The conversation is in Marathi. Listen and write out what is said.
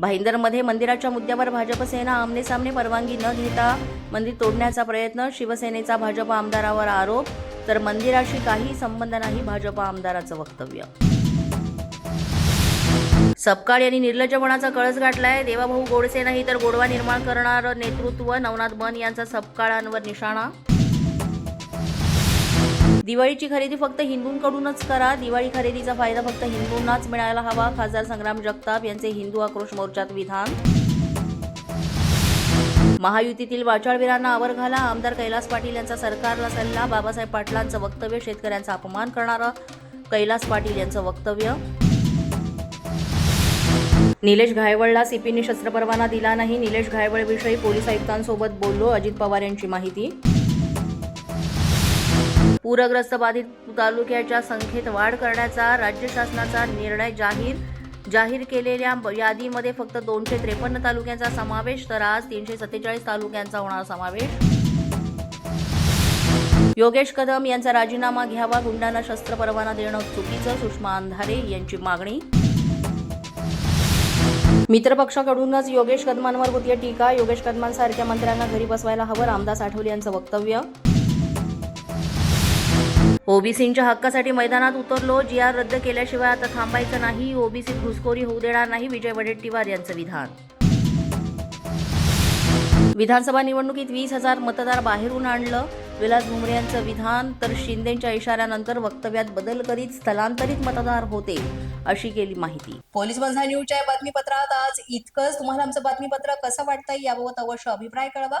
भाईंदरमध्ये मंदिराच्या मुद्द्यावर भाजप सेना आमने सामने परवानगी न घेता मंदिर तोडण्याचा प्रयत्न शिवसेनेचा भाजप आमदारावर आरोप तर मंदिराशी काही संबंध नाही भाजप आमदाराचं वक्तव्य. सपकाळ यांनी निर्लज्जपणाचा कळस गाठलाय. देवाभाऊ गोडसे नाही तर गोडवा निर्माण करणारं नेतृत्व. नवनाथ बन यांचा सपकाळांवर निशाणा दिवाळीची खरेदी फक्त हिंदूंकडूनच करा. दिवाळी खरेदीचा फायदा फक्त हिंदूंनाच मिळायला हवा खासदार संग्राम जगताप यांचे हिंदू आक्रोश मोर्चात विधान. महायुतीतील वाचाळवीरांना आवर घाला. आमदार कैलास पाटील यांचा सरकारला सल्ला. बाबासाहेब पाटलांचं वक्तव्य शेतकऱ्यांचा अपमान करणारं. कैलास पाटील यांचं वक्तव्य. निलेश घायवळला सीपीने शस्त्रपरवाना दिला नाही. निलेश घायवळविषयी पोलीस आयुक्तांसोबत बोललो. अजित पवार यांची माहिती. पूरग्रस्त बाधित तालुक्याच्या संख्येत वाढ करण्याचा राज्य शासनाचा निर्णय जाहीर. जाहीर केलेल्या यादीमध्ये फक्त दोनशे त्रेपन्न तालुक्यांचा समावेश तर आज तीनशे सत्तेचाळीस तालुक्यांचा होणार समावेश. योगेश कदम यांचा राजीनामा घ्यावा गुंडांना शस्त्र परवाना देणं चुकीचं सुषमा अंधारे यांची मागणी. मित्रपक्षाकडूनच योगेश कदमांवर होती टीका. योगेश कदमांसारख्या मंत्र्यांना घरी बसवायला हवं रामदास आठवले यांचं वक्तव्य. ओबीसींच्या हक्कासाठी मैदानात उतरलो. जी आर रद्द केल्याशिवाय आता थांबायचं नाही. ओबीसी घुसखोरी होऊ देणार नाही विजय वडेट्टीवार यांचं विधान. विधानसभा निवडणुकीत वीस हजार मतदार बाहेरून आणलं. विलास भुमरे यांचं विधान तर शिंदेच्या इशाऱ्यानंतर वक्तव्यात बदल करीत स्थलांतरित मतदार होते अशी केली माहिती. पोलीस बंधा न्यूजच्या बातमीपत्रात आज इतकंच. तुम्हाला आमचं बातमीपत्र कसं वाटतंय याबाबत अवश्य अभिप्राय कळवा.